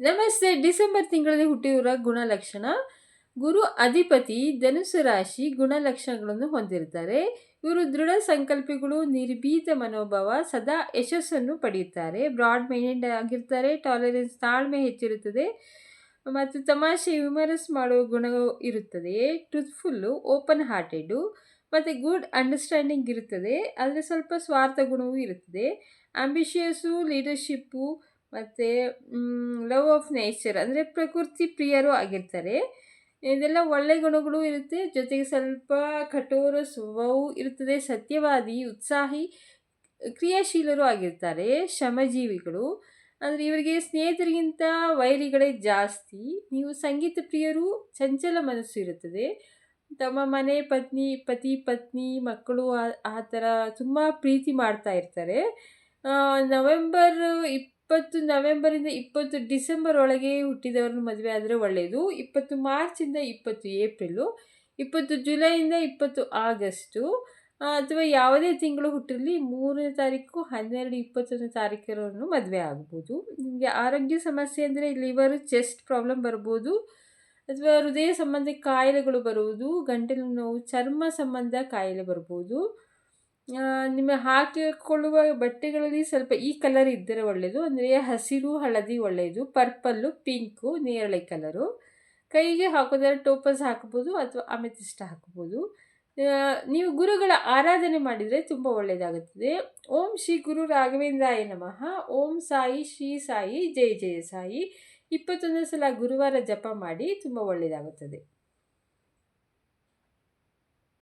ನಮಸ್ತೆ. ಡಿಸೆಂಬರ್ ತಿಂಗಳಲ್ಲಿ ಹುಟ್ಟಿರುವ ಗುಣಲಕ್ಷಣ, ಗುರು ಅಧಿಪತಿ ಧನುಸು ರಾಶಿ ಗುಣಲಕ್ಷಣಗಳನ್ನು ಹೊಂದಿರುತ್ತಾರೆ. ಇವರು ದೃಢ ಸಂಕಲ್ಪಗಳು, ನಿರ್ಭೀತ ಮನೋಭಾವ, ಸದಾ ಯಶಸ್ಸನ್ನು ಪಡೆಯುತ್ತಾರೆ. ಬ್ರಾಡ್ ಮೈಂಡ್ ಆಗಿರ್ತಾರೆ, ಟಾಲರೆನ್ಸ್ ತಾಳ್ಮೆ ಹೆಚ್ಚಿರುತ್ತದೆ ಮತ್ತು ತಮಾಷೆ ವಿಮರ್ಸ್ ಮಾಡುವ ಗುಣ ಇರುತ್ತದೆ. ಟ್ರೂತ್ಫುಲ್ಲು, ಓಪನ್ ಹಾರ್ಟೆಡು ಮತ್ತು ಗುಡ್ ಅಂಡರ್ಸ್ಟ್ಯಾಂಡಿಂಗ್ ಇರುತ್ತದೆ. ಆದರೆ ಸ್ವಲ್ಪ ಸ್ವಾರ್ಥ ಗುಣವೂ ಇರುತ್ತದೆ. ಆಂಬಿಷಿಯಸ್ಸು, ಲೀಡರ್ಶಿಪ್ಪು ಮತ್ತು ಲವ್ ಆಫ್ ನೇಚರ್ ಅಂದರೆ ಪ್ರಕೃತಿ ಪ್ರಿಯರು ಆಗಿರ್ತಾರೆ. ಇದೆಲ್ಲ ಒಳ್ಳೆ ಗುಣಗಳು ಇರುತ್ತೆ. ಜೊತೆಗೆ ಸ್ವಲ್ಪ ಕಠೋರ ಸ್ವಭಾವವು ಇರುತ್ತದೆ ಸತ್ಯವಾದಿ, ಉತ್ಸಾಹಿ, ಕ್ರಿಯಾಶೀಲರು ಆಗಿರ್ತಾರೆ. ಶ್ರಮಜೀವಿಗಳು. ಅಂದರೆ ಇವರಿಗೆ ಸ್ನೇಹಿತರಿಗಿಂತ ವೈರಿಗಳೇ ಜಾಸ್ತಿ. ನೀವು ಸಂಗೀತ ಪ್ರಿಯರು ಚಂಚಲ ಮನಸ್ಸು ಇರುತ್ತದೆ. ತಮ್ಮ ಮನೆ, ಪತ್ನಿ, ಪತಿ, ಪತ್ನಿ, ಮಕ್ಕಳು ಆ ಥರ ತುಂಬ ಪ್ರೀತಿ ಮಾಡ್ತಾ ಇರ್ತಾರೆ. ನವೆಂಬರ್ ಇಪ್ಪತ್ತು ನವೆಂಬರಿಂದ ಇಪ್ಪತ್ತು ಡಿಸೆಂಬರ್ ಒಳಗೆ ಹುಟ್ಟಿದವ್ರನ್ನ ಮದುವೆ ಆದರೆ ಒಳ್ಳೆಯದು ಇಪ್ಪತ್ತು ಮಾರ್ಚಿಂದ ಇಪ್ಪತ್ತು ಏಪ್ರಿಲು, ಇಪ್ಪತ್ತು ಜುಲೈಯಿಂದ ಇಪ್ಪತ್ತು ಆಗಸ್ಟು ಅಥವಾ ಯಾವುದೇ ತಿಂಗಳು ಹುಟ್ಟಿರಲಿ ಮೂರನೇ ತಾರೀಕು, ಹನ್ನೆರಡು, ಇಪ್ಪತ್ತೊಂದನೇ ತಾರೀಕರನ್ನು ಮದುವೆ ಆಗ್ಬೋದು. ನಿಮಗೆ ಆರೋಗ್ಯ ಸಮಸ್ಯೆ ಅಂದರೆ ಲಿವರ್, ಚೆಸ್ಟ್ ಪ್ರಾಬ್ಲಮ್ ಬರ್ಬೋದು, ಅಥವಾ ಹೃದಯ ಸಂಬಂಧ ಕಾಯಿಲೆಗಳು ಬರುವುದು, ಗಂಟಲು ನೋವು, ಚರ್ಮ ಸಂಬಂಧ ಕಾಯಿಲೆ ಬರ್ಬೋದು. ನಿಮ್ಮ ಹಾಕಿಕೊಳ್ಳುವ ಬಟ್ಟೆಗಳಲ್ಲಿ ಸ್ವಲ್ಪ ಈ ಕಲರ್ ಇದ್ದರೆ ಒಳ್ಳೆಯದು ಅಂದರೆ ಹಸಿರು, ಹಳದಿ ಒಳ್ಳೆಯದು ಪರ್ಪಲ್ಲು, ಪಿಂಕು, ನೇರಳೆ ಕಲರು. ಕೈಗೆ ಹಾಕೋದಾದ್ರೆ ಟೋಪಸ್ ಹಾಕ್ಬೋದು ಅಥವಾ ಅಮೆತಿಷ್ಟ ಹಾಕ್ಬೋದು. ನೀವು ಗುರುಗಳ ಆರಾಧನೆ ಮಾಡಿದರೆ ತುಂಬ ಒಳ್ಳೆಯದಾಗುತ್ತದೆ ಓಂ ಶ್ರೀ ಗುರು ರಾಘವೇಂದ್ರಾಯ ನಮಃ. ಓಂ ಸಾಯಿ ಶ್ರೀ ಸಾಯಿ, ಜೈ ಜಯ ಸಾಯಿ. ಇಪ್ಪತ್ತೊಂದು ಸಲ ಗುರುವಾರ ಜಪ ಮಾಡಿ ತುಂಬ ಒಳ್ಳೆಯದಾಗುತ್ತದೆ